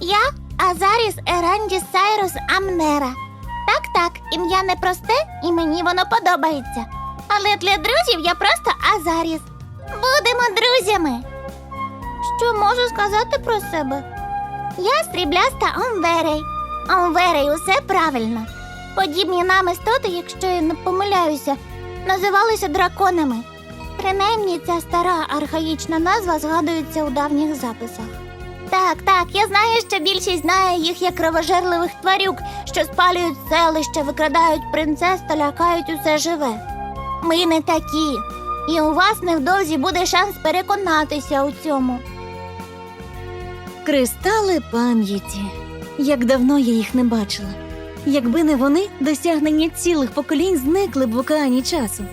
Я Азаріс Ерандіс Сайрус Амнера. Так, так, ім'я не просте, і мені воно подобається. Але для друзів я просто Азаріс. Будемо друзями. Що можу сказати про себе? Я срібляста Омверей. Омверей усе правильно. Подібні нам істоти, якщо я не помиляюся, називалися драконами. Принаймні, ця стара архаїчна назва згадується у давніх записах. Так, так, я знаю, що більшість знає їх як кровожерливих тварюк, що спалюють селища, викрадають принцес та лякають усе живе. Ми не такі, і у вас невдовзі буде шанс переконатися у цьому. Кристали пам'яті. Як давно я їх не бачила. Якби не вони, досягнення цілих поколінь зникли б в океані часу.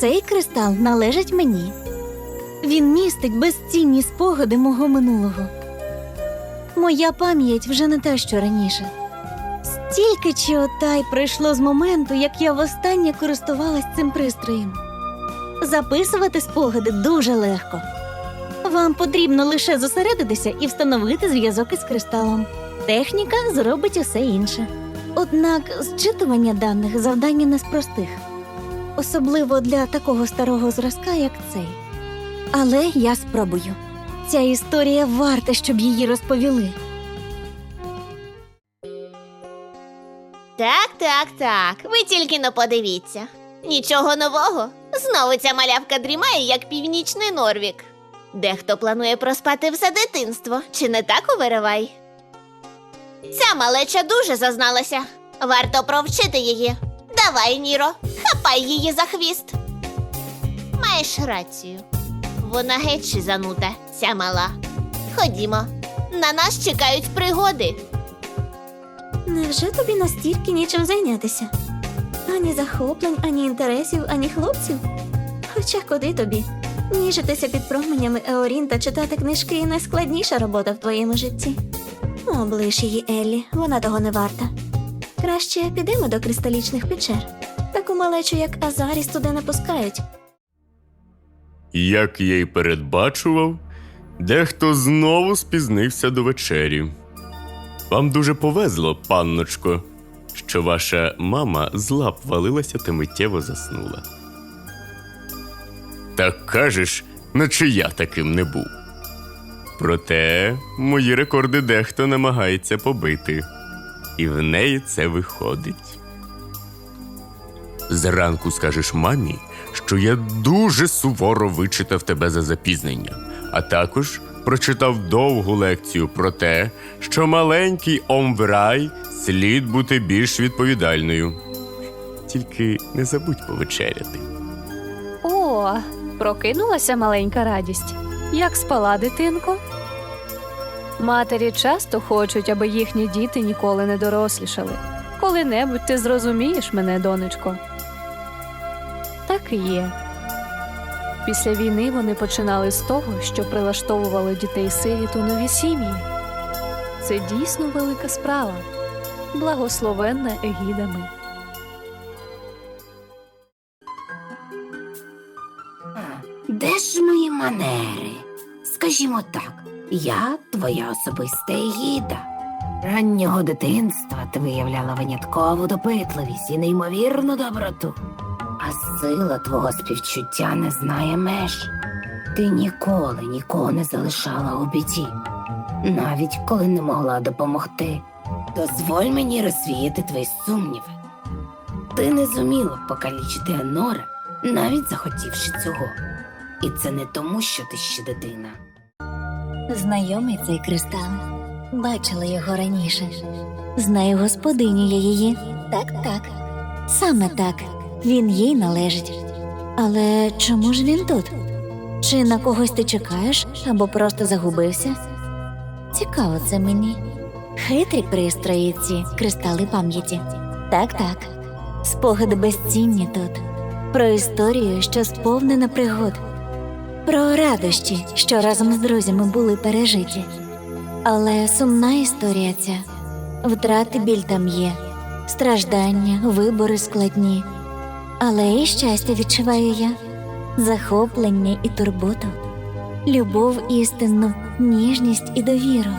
Цей кристал належить мені. Він містить безцінні спогади мого минулого. Моя пам'ять вже не та, що раніше. Стільки чотай пройшло з моменту, як я востаннє користувалась цим пристроєм. Записувати спогади дуже легко. Вам потрібно лише зосередитися і встановити зв'язок із кристалом. Техніка зробить усе інше. Однак зчитування даних завдання не з простих, особливо для такого старого зразка, як цей. Але я спробую. Ця історія варта, щоб її розповіли. Так, так, так. Ви тільки но подивіться. Нічого нового. Знову ця малявка дрімає, як північний Норвік. Дехто планує проспати все дитинство, чи не так увиривай? Ця малеча дуже зазналася. Варто провчити її. Давай, Ніро, хапай її за хвіст. Маєш рацію. Вона геть шизанута, ця мала. Ходімо, на нас чекають пригоди. Невже тобі настільки нічим зайнятися? Ані захоплень, ані інтересів, ані хлопців? Хоча куди тобі? Ніжитися під променями Еорін та читати книжки найскладніша робота в твоєму житті. Облиш її, Еллі, вона того не варта. Краще підемо до кристалічних печер. Таку малечу, як Азаріс, туди не пускають. Як я й передбачував, дехто знову спізнився до вечері. Вам дуже повезло, панночко, що ваша мама з лап валилася та миттєво заснула. Так кажеш, наче я таким не був. Проте мої рекорди дехто намагається побити, і в неї це виходить. Зранку скажеш мамі, що я дуже суворо вичитав тебе за запізнення, а також прочитав довгу лекцію про те, що маленький омврай слід бути більш відповідальною. Тільки не забудь повечеряти. О, прокинулася маленька радість. Як спала дитинко? Матері часто хочуть, аби їхні діти ніколи не дорослішали. Коли-небудь ти зрозумієш мене, донечко. Так і є. Після війни вони починали з того, що прилаштовували дітей сиріт нові сім'ї. Це дійсно велика справа, благословенна егідами. Де ж мої манери? Скажімо так, я твоя особиста егіда. Раннього дитинства ти виявляла виняткову допитливість і неймовірну доброту, а сила твого співчуття не знає меж. Ти ніколи нікого не залишала у біді, навіть коли не могла допомогти. Дозволь мені розвіяти твої сумніви. Ти не зуміла покалічити Анора, навіть захотівши цього. І це не тому, що ти ще дитина. Знайомий цей кристал. Бачила його раніше. Знаю господиню я її. Так, так. Саме так. Він їй належить. Але чому ж він тут? Чи на когось ти чекаєш або просто загубився? Цікаво це мені. Хитрі пристрої ці кристали пам'яті. Так, так. Спогади безцінні тут. Про історію, що сповнена пригод. Про радощі, що разом з друзями були пережиті. Але сумна історія ця. Втрати біль там є, страждання, вибори складні. Але і щастя відчуваю я, захоплення і турботу, любов істинну, ніжність і довіру.